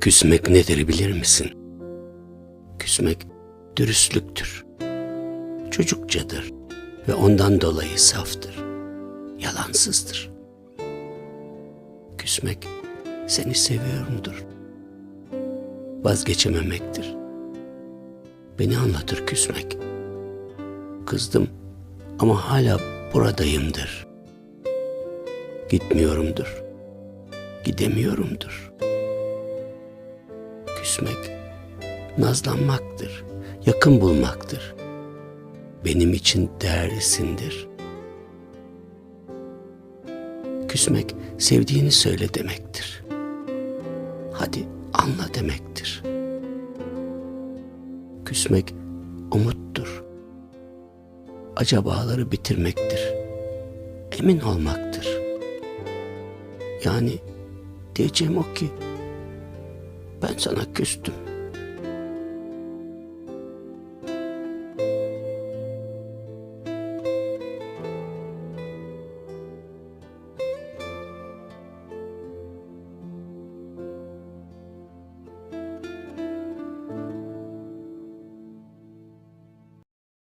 Küsmek nedir bilir misin? Küsmek dürüstlüktür. Çocukçadır ve ondan dolayı saftır. Yalansızdır. Küsmek seni seviyorumdur. Vazgeçememektir. Beni anlatır küsmek. Kızdım ama hala buradayımdır. Gitmiyorumdur. Gidemiyorumdur. Küsmek nazlanmaktır, yakın bulmaktır. Benim için değerlisindir. Küsmek sevdiğini söyle demektir. Hadi anla demektir. Küsmek umuttur. Acabaları bitirmektir. Emin olmaktır. Yani diyeceğim o ki ben sana küstüm.